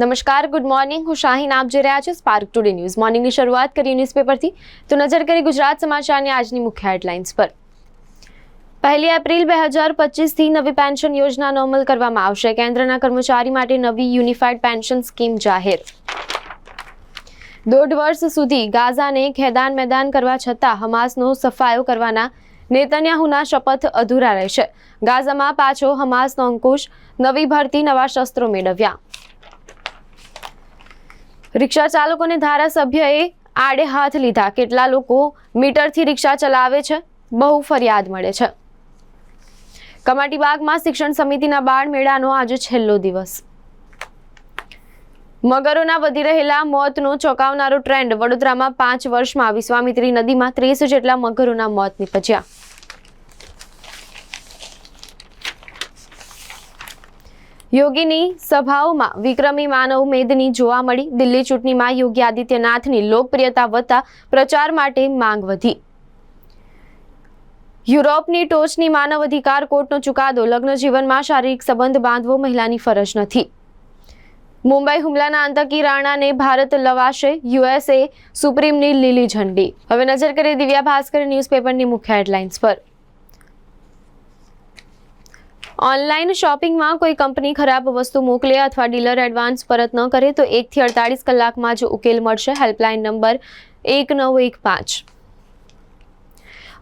નમસ્કાર good morning હું શાહીન, આપ જોઈ રહ્યા છો સ્પાર્ક ટુડે ન્યૂઝ મોર્નિંગની શરૂઆત કરી ન્યૂઝપેપરથી તો નજર કરી ગુજરાત સમાચારની આજની મુખ્ય હેડલાઇન્સ પર. પહેલી એપ્રિલ બે હજાર પચીસથી નવી પેન્શન યોજનાનો અમલ કરવામાં આવશે. કેન્દ્રના કર્મચારી માટે નવી યુનિફાઈડ પેન્શન સ્કીમ જાહેર. દોઢ વર્ષ સુધી ગાઝાને ખેદાન મેદાન કરવા છતાં હમાસનો સફાયો કરવાના નેતન્યાહુના શપથ અધૂરા રહેશે. ગાઝામાં પાછો હમાસનો અંકુશ, નવી ભરતી, નવા શસ્ત્રો મેળવ્યા. રિક્ષા ચાલકોને ધારાસભ્યએ આડે હાથ લીધા. કેટલા લોકો મીટરથી રિક્ષા ચલાવે છે? બહુ ફરિયાદ મળે છે. કમાટીબાગમાં શિક્ષણ સમિતિના બાળ મેળાનો આજે છેલ્લો દિવસ. મગરોના વધી રહેલા મોતનો ચોંકાવનારો ટ્રેન્ડ વડોદરામાં પાંચ વર્ષમાં વિશ્વામિત્રી નદીમાં ત્રીસ જેટલા મગરોના મોત નીપજ્યા. યોગીની સભાઓમાં વિક્રમી માનવ મેદની જોવા મળી. દિલ્હી ચૂંટણીમાં યોગી આદિત્યનાથની લોકપ્રિયતા વધતા પ્રચાર માટે માંગ વધી. યુરોપની ટોચની માનવ અધિકાર કોર્ટનો ચુકાદો લગ્ન જીવનમાં શારીરિક સંબંધ બાંધવો મહિલાની ફરજ નથી. મુંબઈ હુમલાના આતંકી રાણાને ભારત લવાશે યુએસએ સુપ્રીમની લીલી ઝંડી. હવે નજર કરીએ દિવ્યા ભાસ્કર ન્યૂઝપેપરની મુખ્ય હેડલાઇન્સ પર. ઓનલાઈન શોપિંગમાં કોઈ કંપની ખરાબ વસ્તુ મોકલે અથવા ડીલર એડવાન્સ પરત ન કરે, તો એકથી અડતાળીસ કલાકમાં જ ઉકેલ મળશે. હેલ્પલાઇન નંબર એક નવ એક પાંચ.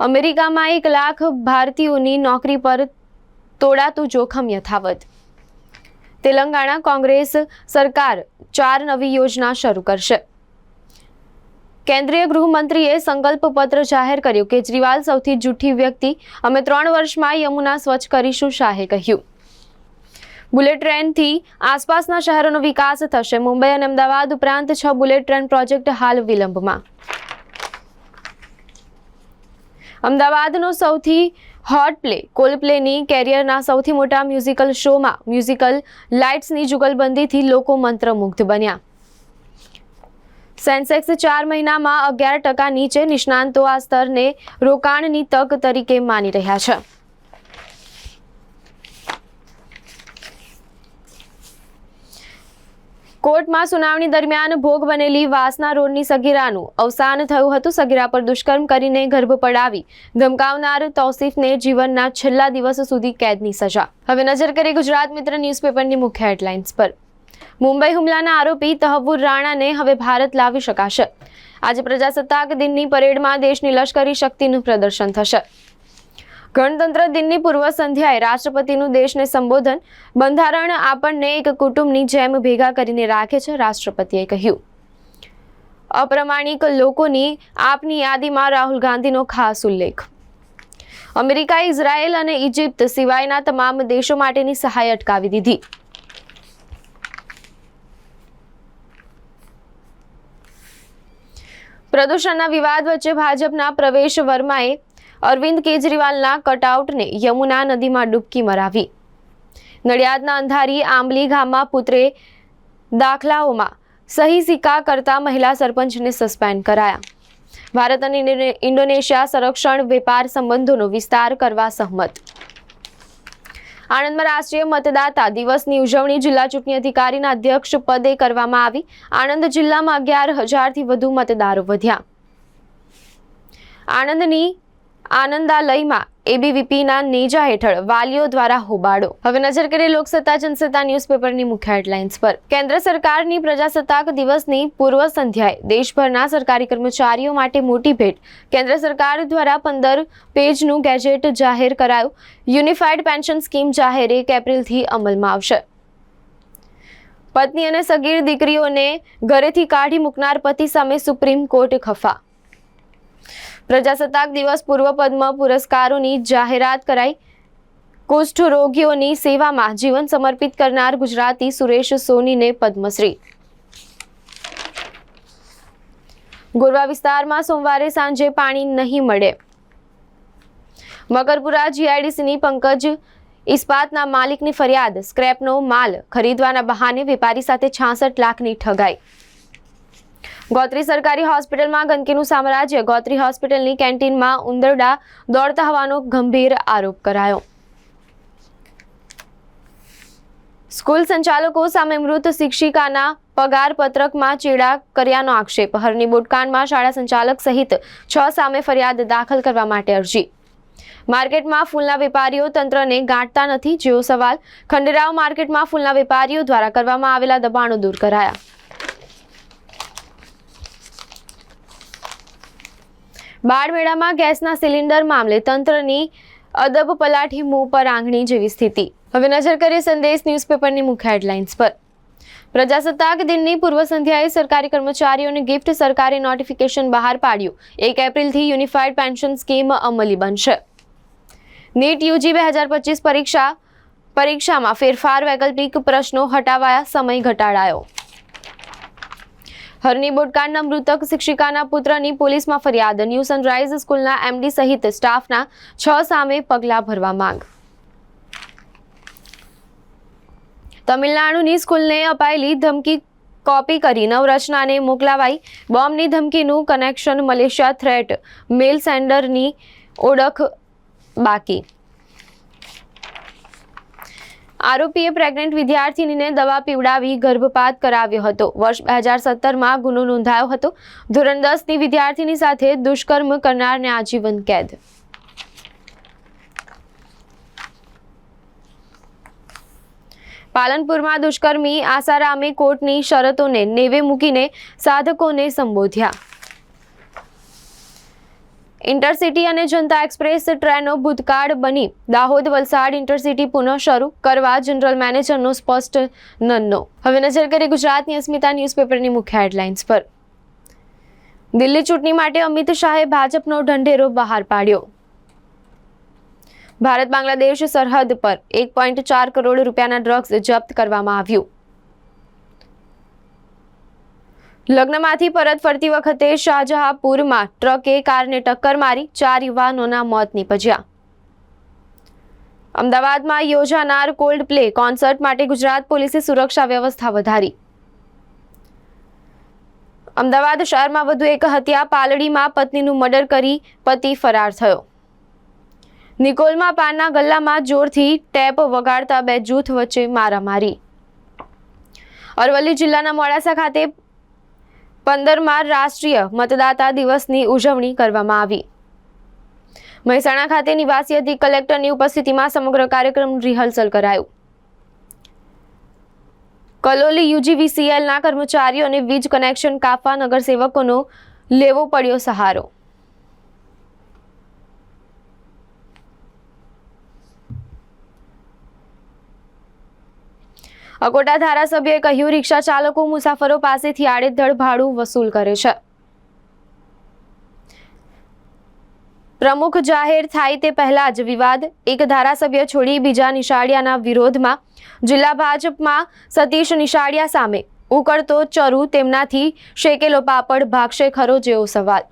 અમેરિકામાં એક લાખ ભારતીયોની નોકરી પર તોડાતું જોખમ યથાવત. તેલંગાણા કોંગ્રેસ સરકાર ચાર નવી યોજના શરૂ કરશે. કેન્દ્રીય ગૃહમંત્રીએ સંકલ્પ પત્ર જાહેર કર્યો. કેજરીવાલ સૌથી જૂઠી વ્યક્તિ. અમે ત્રણ વર્ષમાં યમુના સ્વચ્છ કરીશું, શાહે કહ્યું. બુલેટ ટ્રેનથી આસપાસના શહેરોનો વિકાસ થશે. મુંબઈ અને અમદાવાદ ઉપરાંત છ બુલેટ ટ્રેન પ્રોજેક્ટ હાલ વિલંબમાં. અમદાવાદનો સૌથી હોટ પ્લે, કોલપ્લેની કેરિયરના સૌથી મોટા મ્યુઝિકલ શોમાં મ્યુઝિકલ લાઇટ્સની જુગલબંધીથી લોકો મંત્રમુગ્ધ બન્યા. સેન્સેક્સ ચાર મહિનામાં અગિયાર ટકા નીચે નિષ્ણાંતો આ સ્તરને રોકાણની તક તરીકે માની રહ્યા છે. કોર્ટમાં સુનાવણી દરમિયાન ભોગ બનેલી વાસના રોડની સગીરાનું અવસાન થયું હતું. સગીરા પર દુષ્કર્મ કરીને ગર્ભ પડાવી ધમકાવનાર તૌસીફને જીવનના છેલ્લા દિવસ સુધી કેદની સજા. હવે નજર કરીએ ગુજરાત મિત્ર ન્યૂઝપેપરની મુખ્ય હેડલાઇન્સ પર. મુંબઈ હુમલાના આરોપી તહવુર રાણાને હવે ભારત લાવી શકાશે. આજે પ્રજાસત્તાક દિનની પરેડમાં દેશની લશ્કરી શક્તિનું પ્રદર્શન થશે. ગણતંત્ર દિનની પૂર્વ સંધ્યાએ રાષ્ટ્રપતિનું દેશને સંબોધન, બંધારણ આપણને એક કુટુંબની જેમ ભેગા કરીને રાખે છે, રાષ્ટ્રપતિએ કહ્યું. અપ્રમાણિક લોકોની આપની યાદીમાં રાહુલ ગાંધીનો ખાસ ઉલ્લેખ. અમેરિકા ઇઝરાયેલ અને ઇજિપ્ત સિવાયના તમામ દેશો માટેની સહાય અટકાવી દીધી. પ્રદૂષણના વિવાદ વચ્ચે ભાજપના પ્રવેશ વર્માએ અરવિંદ કેજરીવાલના કટઆઉટને યમુના નદીમાં ડૂબકી મરાવી. નડિયાદના અંધારી આંબલી ગામમાં પુત્રે દાખલાઓમાં સહી સિક્કા કરતા મહિલા સરપંચને સસ્પેન્ડ કરાયા. ભારત અને ઇન્ડોનેશિયા સંરક્ષણ વેપાર સંબંધોનો વિસ્તાર કરવા સહમત. આણંદમાં રાષ્ટ્રીય મતદાતા દિવસની ઉજવણી જિલ્લા ચૂંટણી અધિકારીના અધ્યક્ષ પદે કરવામાં આવી. આણંદ જિલ્લામાં અગિયાર હજારથી વધુ મતદારો વધ્યા. આણંદની આનંદાલયમાં એબીવીપીના નેજા હેઠળ વાલીઓ દ્વારા હોબાળો. હવે નજર કરીએ લોકસત્તા, જનસત્તા ન્યૂઝપેપરની મુખ્ય હેડલાઇન્સ પર. કેન્દ્ર સરકારની પ્રજાસત્તાક દિવસની પૂર્વ સંધ્યાએ દેશભરના સરકારી કર્મચારીઓ માટે મોટી ભેટ. કેન્દ્ર સરકાર દ્વારા પંદર પેજનું ગેજેટ જાહેર કરાયું. યુનિફાઈડ પેન્શન સ્કીમ જાહેર એક એપ્રિલથી અમલમાં આવશે. પત્ની અને સગીર દીકરીઓને ઘરેથી કાઢી મૂકનાર પતિ સામે સુપ્રીમ કોર્ટ ખફા. પ્રજાસત્તાક દિવસ પૂર્વ પદ્મ પુરસ્કારોની જાહેરાત કરાઈ. કુષ્ઠ રોગીઓની સેવામાં જીવન સમર્પિત કરનાર ગુજરાતી સુરેશ સોનીને પદ્મશ્રી. ગોરવા વિસ્તારમાં સોમવારે સાંજે પાણી નહીં મળે. મકરપુરા જીઆઈડીસીની પંકજ ઇસ્પાતના માલિકની ફરિયાદ, સ્ક્રેપનો માલ ખરીદવાના બહાને વેપારી સાથે છાસઠ લાખની ઠગાઈ. ગોત્રી સરકારી હોસ્પિટલમાં ગંદકીનું સામ્રાજ્ય. ગોત્રી હોસ્પિટલની કેન્ટીનમાં ઉંદરડા દોડતા હોવાનો ગંભીર આરોપ કરાયો. સ્કૂલ સંચાલકો સામે મૃત શિક્ષિકાના પગાર પત્રકમાં ચેડા કર્યાનો આક્ષેપ. હરની બોટકાંડમાં શાળા સંચાલક સહિત છ સામે ફરિયાદ દાખલ કરવા માટે અરજી. માર્કેટમાં ફૂલના વેપારીઓ તંત્રને ગાંઠતા નથી જેવો સવાલ. ખંડેરાવ માર્કેટમાં ફૂલના વેપારીઓ દ્વારા કરવામાં આવેલા દબાણો દૂર કરાયા. બાળમેળામાં ગેસના સિલિન્ડર મામલે તંત્રની અદબ પલાઠી મું પર આંગણી જેવી સ્થિતિ. હવે નજર કરીએ સંદેશ ન્યૂઝપેપરની મુખ્ય હેડલાઇન્સ પર. પ્રજાસત્તાક દિનની પૂર્વ સંધ્યાએ સરકારી કર્મચારીઓને ગિફ્ટ સરકારે નોટિફિકેશન બહાર પાડ્યું. એક એપ્રિલથી યુનિફાઈડ પેન્શન સ્કીમ અમલી બનશે. નીટ યુજી બે હજાર પચીસ પરીક્ષા, પરીક્ષામાં ફેરફાર વૈકલ્પિક પ્રશ્નો હટાવાયા સમય ઘટાડાયો. હરની બોટકાંડના મૃતક શિક્ષિકાના પુત્રની પોલીસમાં ફરિયાદ. ન્યૂ સનરાઇઝ સ્કૂલના એમડી સહિત સ્ટાફના છ સામે પગલાં ભરવા માંગ. તમિલનાડુની સ્કૂલને અપાયેલી ધમકી કોપી કરી નવરચનાને મોકલાવાઈ બોમ્બની ધમકીનું કનેક્શન મલેશિયા થ્રેટ. મેલ સેન્ડરની ઓળખ બાકી. આરોપીએ પ્રેગ્નન્ટ વિદ્યાર્થીનીને દવા પીવડાવી ગર્ભપાત કરાવ્યો હતો. વર્ષ બે હજાર સત્તરમાં ગુનો નોંધાયો હતો. ધોરણ દસની વિદ્યાર્થીની સાથે દુષ્કર્મ કરનારને આજીવન કેદ. પાલનપુરમાં દુષ્કર્મી આસારામે કોર્ટની શરતોને નેવે મૂકીને સાધકોને સંબોધ્યા. ઇન્ટરસિટી અને જનતા એક્સપ્રેસ ટ્રેનો ભૂતકાળ બની. દાહોદ, વલસાડ ઇન્ટરસિટી પુનઃ શરૂ કરવા જનરલ મેનેજરનો સ્પષ્ટ નનનો. હવે નજર કરીએ ગુજરાતની અસ્મિતા ન્યૂઝપેપરની મુખ્ય હેડલાઇન્સ પર. દિલ્હી ચૂંટણી માટે અમિત શાહે ભાજપનો ઢંઢેરો બહાર પાડ્યો. ભારત બાંગ્લાદેશ સરહદ પર એક પોઈન્ટ ચાર કરોડ રૂપિયાના ડ્રગ્સ જપ્ત કરવામાં આવ્યું. લગ્નમાંથી પરત ફરતી વખતે શાહજહાંપુરમાં ટ્રકે કારને ટક્કર મારી ચાર યુવાનોના મોત નીપજ્યા. અમદાવાદમાં યોજાનાર કોલ્ડ પ્લે કોન્સર્ટ માટે ગુજરાત પોલીસે સુરક્ષા વ્યવસ્થા વધારી. અમદાવાદ શહેરમાં વધુ એક હત્યા, પાલડીમાં પત્નીનું મર્ડર કરી પતિ ફરાર થયો. નિકોલમાં પાનના ગલ્લામાં જોરથી ટેપ વગાડતા બે જૂથ વચ્ચે મારામારી. અરવલ્લી જિલ્લાના મોડાસા ખાતે પંદરમાં રાષ્ટ્રીય મતદાતા દિવસની ઉજવણી કરવામાં આવી. મહેસાણા ખાતે નિવાસી અધિક કલેક્ટરની ઉપસ્થિતિમાં સમગ્ર કાર્યક્રમ રિહર્સલ કરાયું. કલોલી યુજીવીસીએલના કર્મચારીઓને વીજ કનેક્શન કાપવા નગરસેવકોનો લેવો પડ્યો સહારો. અકોટા ધારાસભ્યએ કહ્યું, રિક્ષા ચાલકો મુસાફરો પાસેથી આડેધડ ભાડું વસૂલ કરે છે. પ્રમુખ જાહેર થાય તે પહેલા જ વિવાદ. એક ધારાસભ્ય છોડી બીજા નિશાળિયાના વિરોધમાં જિલ્લા ભાજપમાં સતીશ નિશાળિયા સામે ઉકળતો ચરુ તેમનાથી શેકેલો પાપડ ભાગશે ખરો જેવો સવાલ.